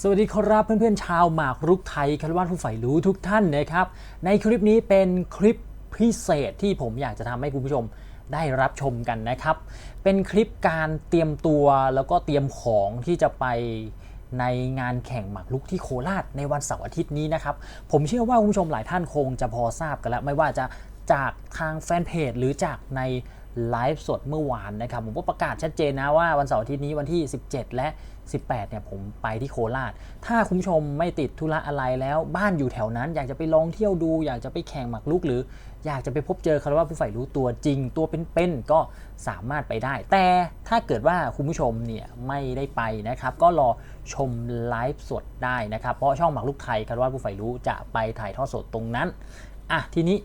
สวัสดีครับเพื่อนๆชาวหมากรุกไทยคารวานผู้ใฝ่รู้ทุกท่านนะครับ ในคลิปนี้เป็นคลิปพิเศษที่ผมอยากจะทำให้คุณผู้ชมได้รับชมกันนะครับ เป็นคลิปการเตรียมตัวแล้วก็เตรียมของที่จะไปในงานแข่งหมากรุกที่โคราชในวันเสาร์อาทิตย์นี้นะครับ ผมเชื่อว่าคุณผู้ชมหลายท่านคงจะพอทราบกันแล้ว ไม่ว่าจะจากทางแฟนเพจหรือจากใน ไลฟ์สดเมื่อวานนะครับ ผมก็ประกาศชัดเจนนะว่าวันเสาร์อาทิตย์นี้วันที่ 17 และ 18 เนี่ยผมไปที่โคราช ถ้าคุณผู้ชมไม่ติดธุระอะไรแล้วบ้านอยู่แถวนั้น อยากจะไปลองเที่ยวดู อยากจะไปแข่งหมากรุกหรือ อยากจะไปพบเจอคารวะผู้ใฝ่รู้ตัวจริง ตัวเป็นๆก็สามารถไปได้ แต่ถ้าเกิดว่าคุณผู้ชมเนี่ยไม่ได้ไปนะครับ ก็รอชมไลฟ์สดได้นะครับเพราะช่องหมากรุกไทยคารวะผู้ใฝ่รู้จะไปถ่ายทอดสดตรงนั้นอะทีนี้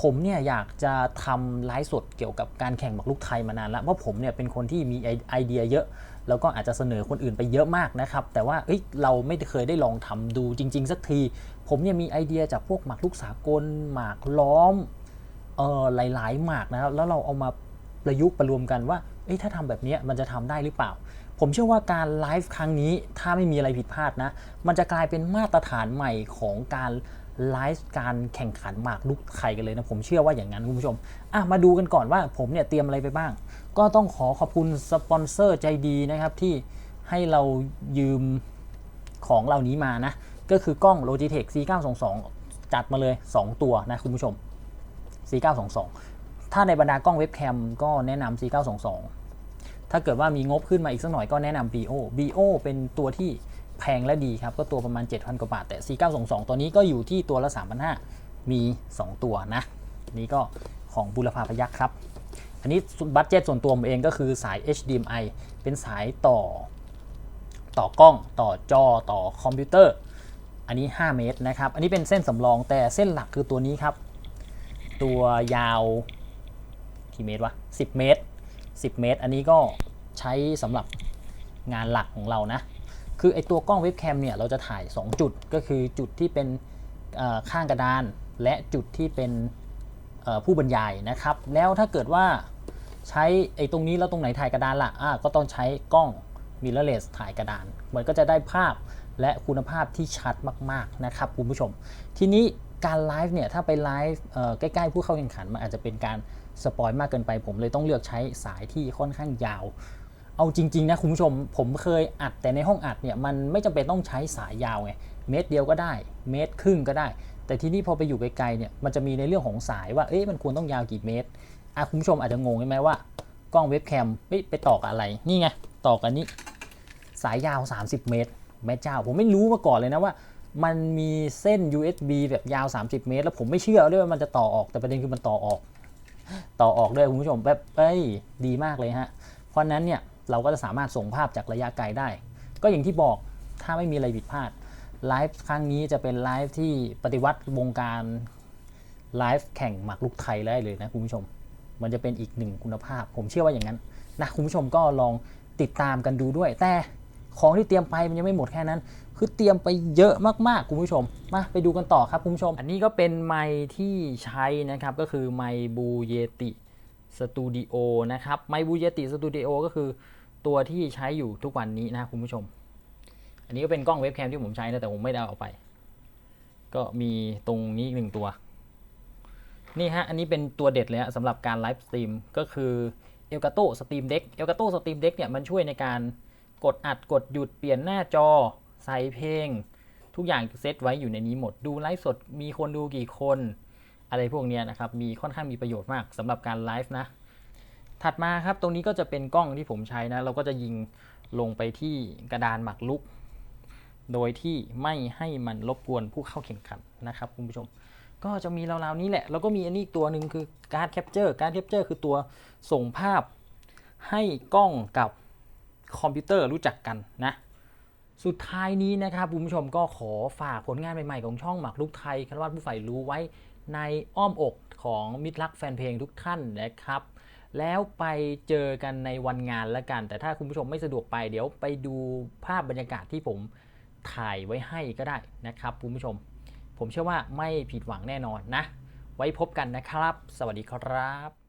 ผมเนี่ยอยากจะทำไลฟ์สดเกี่ยวกับการแข่งหมากรุกไทยมานานแล้วเพราะผมเนี่ยเป็นคนที่มีไอเดียเยอะ แล้วก็อาจจะเสนอคนอื่นไปเยอะมากนะครับแต่ว่าเอ้ยเราไม่เคยได้ลองทำดูจริง ๆ สักที ผมเนี่ยมีไอเดียจากพวกหมากรุกสากลหมากล้อมเออหลายๆหมากนะครับแล้วเราเอามาประยุกต์ประรวมกันว่าเอ้ยถ้าทำแบบนี้มันจะทำได้หรือเปล่า ผมเชื่อว่าการไลฟ์ครั้งนี้ถ้าไม่มีอะไรผิดพลาดนะ มันจะกลายเป็นมาตรฐานใหม่ของการ ไลฟ์การแข่งขันหมากลุกไข่กันเลยนะผมเชื่อว่าอย่างนั้นคุณผู้ชมอะมาดูกันก่อนว่าผมเนี่ยเตรียมอะไรไปบ้าง ก็ต้องขอขอบคุณสปอนเซอร์ใจดีนะครับที่ให้เรายืมของเหล่านี้มานะ ก็คือกล้อง Logitech C922 จัดมาเลย 2 ตัวนะคุณผู้ชม C922 ถ้าในบรรดากล้องเว็บแคมก็แนะนำ C922 ถ้าเกิดว่ามีงบขึ้นมาอีกสักหน่อยก็แนะนำ BO BO เป็นตัวที่ แพงและดีครับ ก็ตัวประมาณ 7,000 กว่าบาท แต่ C922 ตัวนี้ก็อยู่ที่ตัวละ 3,500 มี 2 ตัวนะ นี่ก็ของบุรพาพยักษ์ครับ อันนี้บัตเจ็ตส่วนตัวผมเองก็คือสาย HDMI เป็นสายต่อ ต่อกล้องต่อจอต่อคอมพิวเตอร์ อันนี้ 5 เมตรนะครับ อันนี้เป็นเส้นสำรองแต่เส้นหลักคือตัวนี้ครับ ตัวยาวกี่เมตรวะ10 เมตร 10 เมตร อันนี้ก็ใช้สำหรับงานหลักของเรานะ คือไอตัวกล้องเว็บแคมเนี่ยเราจะถ่าย 2 จุดก็คือจุดที่เป็นข้างกระดาน และจุดที่เป็นผู้บรรยายนะครับ แล้วถ้าเกิดว่าใช้ไอตรงนี้แล้วตรงไหนถ่ายกระดานละ่ะก็ต้องใช้กล้อง mirrorless ถ่ายกระดาน มันก็จะได้ภาพและคุณภาพที่ชัดมากๆนะครับคุณผู้ชม ทีนี้การไลฟ์เนี่ยถ้าไปไลฟ์ใกล้ๆผู้เข้าแข่งขันมันอาจจะเป็นการสปอยมากเกินไปผมเลยต้องเลือกใช้สายที่ค่อนข้างยาว เอาจริง ๆ นะคุณผู้ชม ผมเคยอัดแต่ในห้องอัดเนี่ยมันไม่จำเป็นต้องใช้สายยาวไงเมตรเดียวก็ได้ เมตรครึ่งก็ได้ แต่ที่นี่พอไปอยู่ไกลๆเนี่ยมันจะมีในเรื่องของสายว่าเอ๊ะมันควรต้องยาวกี่เมตรอะคุณผู้ชมอาจจะงงใช่ไหมว่ากล้องเว็บแคมเฮ้ยไปต่อกับอะไรนี่ไงต่อกันนี้ สายยาว 30 เมตร แม่เจ้า ผมไม่รู้มาก่อนเลยนะว่า มันมีเส้น USB แบบยาว 30 เมตร แล้วผมไม่เชื่อด้วยว่ามันจะต่อออกแต่ประเด็นคือมันต่อออก ต่อออกด้วยคุณผู้ชมแบบเอ้ยดีมากเลยฮะเพราะนั้นเนี่ย เราก็จะสามารถส่งภาพจากระยะไกลได้ ก็อย่างที่บอกถ้าไม่มีอะไรผิดพลาดไลฟ์ครั้งนี้จะเป็นไลฟ์ที่ปฏิวัติวงการไลฟ์แข่งหมากรุกไทยได้เลยนะคุณผู้ชม มันจะเป็นอีกหนึ่งคุณภาพ ผมเชื่อว่าอย่างนั้นนะคุณผู้ชมก็ลองติดตามกันดูด้วย แต่ของที่เตรียมไปมันยังไม่หมดแค่นั้น คือเตรียมไปเยอะมากๆคุณผู้ชม มาไปดูกันต่อครับคุณผู้ชม อันนี้ก็เป็นไมค์ที่ใช้นะครับก็คือไมค์บูเยติสตูดิโอนะครับไมค์บูเยติสตูดิโอก็คือ ตัวที่ใช้อยู่ทุกวันนี้นะคุณผู้ชม อันนี้ก็เป็นกล้องเว็บแคมที่ผมใช้นะแต่ผมไม่ได้เอาไป ก็มีตรงนี้อีกหนึ่งตัว นี่ฮะ อันนี้เป็นตัวเด็ดเลยฮะสำหรับการไลฟ์สตรีมก็คือ Elgato Stream Deck Elgato Stream Deck เนี่ยมันช่วยในการกดอัดกดหยุดเปลี่ยนหน้าจอ ใส่เพลง ทุกอย่างเซตไว้อยู่ในนี้หมดดูไลฟ์สดมีคนดูกี่คน อะไรพวกเนี้ยนะครับมีค่อนข้างมีประโยชน์มากสำหรับการไลฟ์นะ ถัดมาครับตรงนี้ก็จะเป็นกล้องที่ผมใช้นะ เราก็จะยิงลงไปที่กระดานหมากรุก โดยที่ไม่ให้มันรบกวนผู้เข้าแข่งขันนะครับคุณผู้ชม ก็จะมีราวๆนี้แหละ แล้วก็มีอันนี้ตัวหนึ่งคือการ์ดแคปเจอร์การ์ดแคปเจอร์คือตัวส่งภาพให้กล้องกับคอมพิวเตอร์รู้จักกันนะสุดท้ายนี้นะครับคุณผู้ชมก็ขอฝากผลงานใหม่ๆของช่องหมากรุกไทยคารวาสผู้ใฝ่รู้ไว้ในอ้อมอกของมิตรรักแฟนเพลงทุกท่านนะครับ แล้วไปเจอกันในวันงานละกัน แต่ถ้าคุณผู้ชมไม่สะดวกไปเดี๋ยวไปดูภาพบรรยากาศที่ผมถ่ายไว้ให้ก็ได้นะครับคุณผู้ชม ผมเชื่อว่าไม่ผิดหวังแน่นอนนะ ไว้พบกันนะครับ สวัสดีครับ